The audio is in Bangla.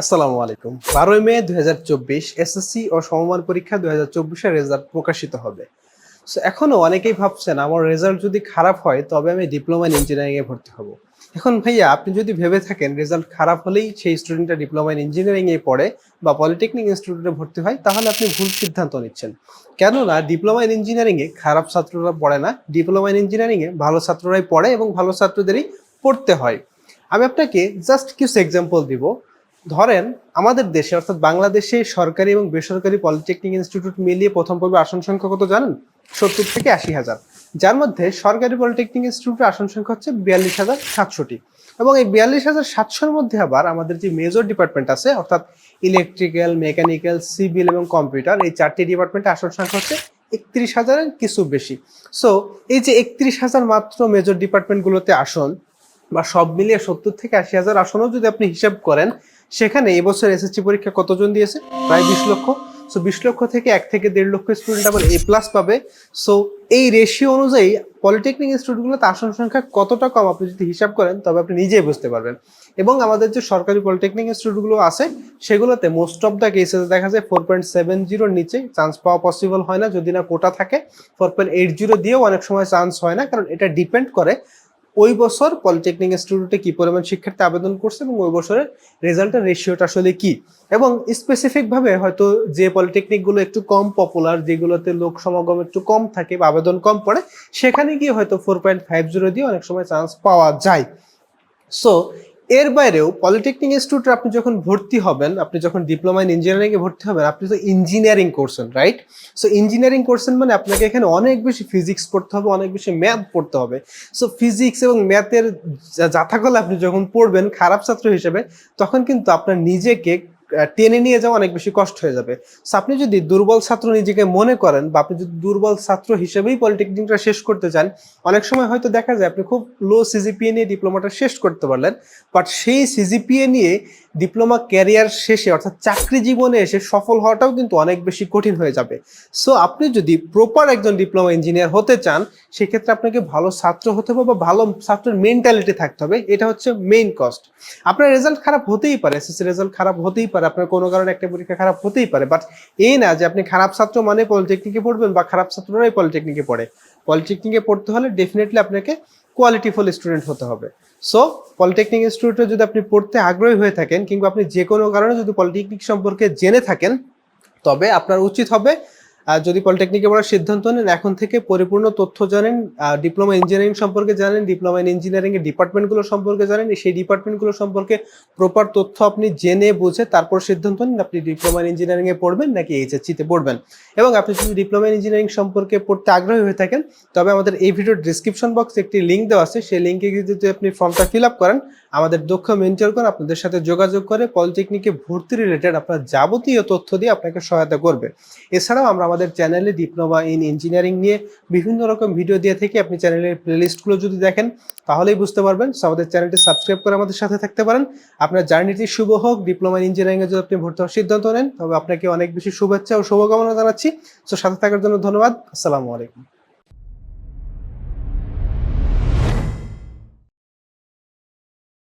আসসালামু আলাইকুম। বারোই মে দু হাজার চব্বিশ এসএসসি ও সমমান পরীক্ষা দু হাজার চব্বিশের রেজাল্ট প্রকাশিত হবে। সো এখনও অনেকেই ভাবছেন আমার রেজাল্ট যদি খারাপ হয়, তবে আমি ডিপ্লোমা ইন ইঞ্জিনিয়ারিং এ ভর্তি হব। এখন ভাইয়া, আপনি যদি ভেবে থাকেন রেজাল্ট খারাপ হলেই সেই স্টুডেন্টটা ডিপ্লোমা ইন ইঞ্জিনিয়ারিং এ পড়ে বা পলিটেকনিক ইনস্টিটিউটে ভর্তি হয়, তাহলে আপনি ভুল সিদ্ধান্ত নিচ্ছেন। কেননা, ডিপ্লোমা ইন ইঞ্জিনিয়ারিং এ খারাপ ছাত্ররা পড়ে না, ডিপ্লোমা ইন ইঞ্জিনিয়ারিং এ ভালো ছাত্ররাই পড়ে এবং ভালো ছাত্রদেরই পড়তে হয়। আমি আপনাকে জাস্ট কিছু এক্সাম্পল দিব। ধরেন আমাদের দেশে, অর্থাৎ বাংলাদেশে সরকারি এবং বেসরকারি পলিটেকনিক ইনস্টিটিউট মিলিয়ে প্রথম পর্বে আসন সংখ্যা কত জানেন? সত্তর থেকে আশি হাজার। যার মধ্যে সরকারি পলিটেকনিক ইনস্টিটিউটের আসন সংখ্যা হচ্ছে বিয়াল্লিশ হাজার সাতশোটি এবং এই বিয়াল্লিশ হাজার সাতশোর মধ্যে আবার আমাদের যে মেজর ডিপার্টমেন্ট আছে, অর্থাৎ ইলেকট্রিক্যাল মেকানিক্যাল সিভিল এবং কম্পিউটার এই চারটি ডিপার্টমেন্টে আসন সংখ্যা হচ্ছে একত্রিশ হাজারের কিছু বেশি। সো এই যে একত্রিশ হাজার মাত্র মেজর ডিপার্টমেন্টগুলোতে আসন, বা সব মিলিয়ে সত্তর থেকে আশি হাজার আসনও যদি আপনি হিসাব করেন সেখানে এবছর এসএসসি পরীক্ষা কতজন দিয়েছে? প্রায় বিশ লক্ষ। সো বিশ লক্ষ থেকে এক থেকে দেড় লক্ষ স্টুডেন্ট আবার এ প্লাস পাবে। সো এই রেশিও অনুযায়ী পলিটেকনিক ইনস্টিটিউটগুলোতে আসন সংখ্যা কতটা কম আপনি যদি হিসাব করেন, তবে আপনি নিজেই বুঝতে পারবেন। এবং আমাদের যে সরকারি পলিটেকনিক ইনস্টিটিউটগুলো আছে, সেগুলোতে মোস্ট অফ দ্য কেসেস দেখা যায় ফোর পয়েন্ট সেভেন জিরোর নিচে চান্স পাওয়া পসিবল হয় না। যদি না কোটা থাকে ফোর পয়েন্ট এইট জিরো দিয়েও অনেক সময় চান্স হয় না, কারণ এটা ডিপেন্ড করে ওই বছর পলিটেকনিক ইনস্টিটিউটে কি পরিমাণ শিক্ষার্থী আবেদন করছে এবং ওই বছরের রেজাল্টের রেশিওটা আসলে কি? এবং স্পেসিফিকভাবে হয়তো যে পলিটেকনিকগুলো একটু কম পপুলার যেগুলোতে লোক সমাগম একটু কম থাকে বা আবেদন কম পড়ে, সেখানে গিয়ে হয়তো ফোর পয়েন্ট ফাইভ জিরো দিয়ে অনেক সময় চান্স পাওয়া যায়। সো এর বাইরেও পলিটেকনিক ইনস্টিটিউটে আপনি যখন ভর্তি হবেন, আপনি যখন ডিপ্লোমা ইন ইঞ্জিনিয়ারিংয়ে ভর্তি হবেন, আপনি তো ইঞ্জিনিয়ারিং করছেন রাইট সো ইঞ্জিনিয়ারিং করছেন মানে আপনাকে এখানে অনেক বেশি ফিজিক্স পড়তে হবে, অনেক বেশি ম্যাথ পড়তে হবে। সো ফিজিক্স এবং ম্যাথের যাথাকলে আপনি যখন পড়বেন, খারাপ ছাত্র হিসেবে, তখন কিন্তু আপনার নিজেকে টেনে নিয়ে যাওয়া অনেক বেশি কষ্ট হয়ে যাবে। সো আপনি যদি দুর্বল ছাত্র নিজেকে মনে করেন বা আপনি যদি দুর্বল ছাত্র হিসেবেই পলিটেকনিকটা শেষ করতে চান, অনেক সময় হয়তো দেখা যায় আপনি খুব লো সিজিপিএ নিয়ে ডিপ্লোমাটা শেষ করতে পারলেন বাট সেই সিজিপিএ নিয়ে ডিপ্লোমা ক্যারিয়ার শেষে, অর্থাৎ চাকরি জীবনে এসে সফল হওয়াটাও কিন্তু অনেক বেশি কঠিন হয়ে যাবে। সো আপনি যদি প্রপার একজন ডিপ্লোমা ইঞ্জিনিয়ার হতে চান, সেক্ষেত্রে আপনাকে ভালো ছাত্র হতে হবে বা ভালো ছাত্রের মেন্টালিটি থাকতে হবে। এটা হচ্ছে মেইন কস্ট আপনার রেজাল্ট খারাপ হতেই পারে এসএসসি রেজাল্ট খারাপ হতেই পারে, আপনার কোনো কারণে একটা পরীক্ষা খারাপ হতেই পারে বাট এই না যে আপনি খারাপ ছাত্র মানে পলিটেকনিকে পড়বেন বা খারাপ ছাত্ররাই পলিটেকনিকে পড়ে। পলিটেকনিকে পড়তে হলে ডেফিনেটলি আপনাকে কোয়ালিটিফুল স্টুডেন্ট হতে হবে। সো পলিটেকনিক ইনস্টিটিউটে যদি আপনি পড়তে আগ্রহী হয়ে থাকেন কিংবা আপনি যে কোনো কারণে যদি পলিটেকনিক সম্পর্কে জেনে থাকেন, তবে আপনার উচিত হবে যদি পলিটেকনিকে পড়ার সিদ্ধান্ত নেন, এখন থেকে পরিপূর্ণ তথ্য জানেন ডিপ্লোমা ইঞ্জিনিয়ারিং সম্পর্কে জানেন, ডিপ্লোমা ইন ইঞ্জিনিয়ারিং এর ডিপার্টমেন্টগুলো সম্পর্কে জানেন, সেই ডিপার্টমেন্টগুলো সম্পর্কে প্রপার তথ্য আপনি জেনে বুঝে তারপর সিদ্ধান্ত নিন, আপনি ডিপ্লোমা ইন ইঞ্জিনিয়ারিং এ পড়বেন নাকি এইচএসসি তে পড়বেন। এবং আপনি যদি ডিপ্লোমা ইন ইঞ্জিনিয়ারিং সম্পর্কে পড়তে আগ্রহী হয়ে থাকেন, তবে আমাদের এই ভিডিওর ডিসক্রিপশন বক্সে একটি লিঙ্ক দেওয়া আছে, সেই লিঙ্কে যদি আপনি ফর্মটা ফিল আপ করেন আমাদের দক্ষ মেন্টরগণ আপনাদের সাথে যোগাযোগ করে পলিটেকনিকে ভর্তি রিলেটেড আপনার যাবতীয় তথ্য দিয়ে আপনাকে সহায়তা করবে। এছাড়াও আমরা আমাদের চ্যানেলে ডিপ্লোমা ইন ইঞ্জিনিয়ারিং নিয়ে বিভিন্ন রকম ভিডিও দিয়ে থেকে। আপনি চ্যানেলের প্লেলিস্টগুলো যদি দেখেন তাহলেই বুঝতে পারবেন। So, আমাদের চ্যানেলটি সাবস্ক্রাইব করে আমাদের সাথে থাকতে পারেন। আপনার জার্নিটি শুভ হোক ডিপ্লোমা ইন ইঞ্জিনিয়ারিং এ যদি আপনি ভর্তি হওয়ার সিদ্ধান্ত নেন তবে আপনাকে অনেক বেশি শুভেচ্ছা ও শুভকামনা জানাচ্ছি। সো সাথে থাকার জন্য ধন্যবাদ। আসসালামু আলাইকুম।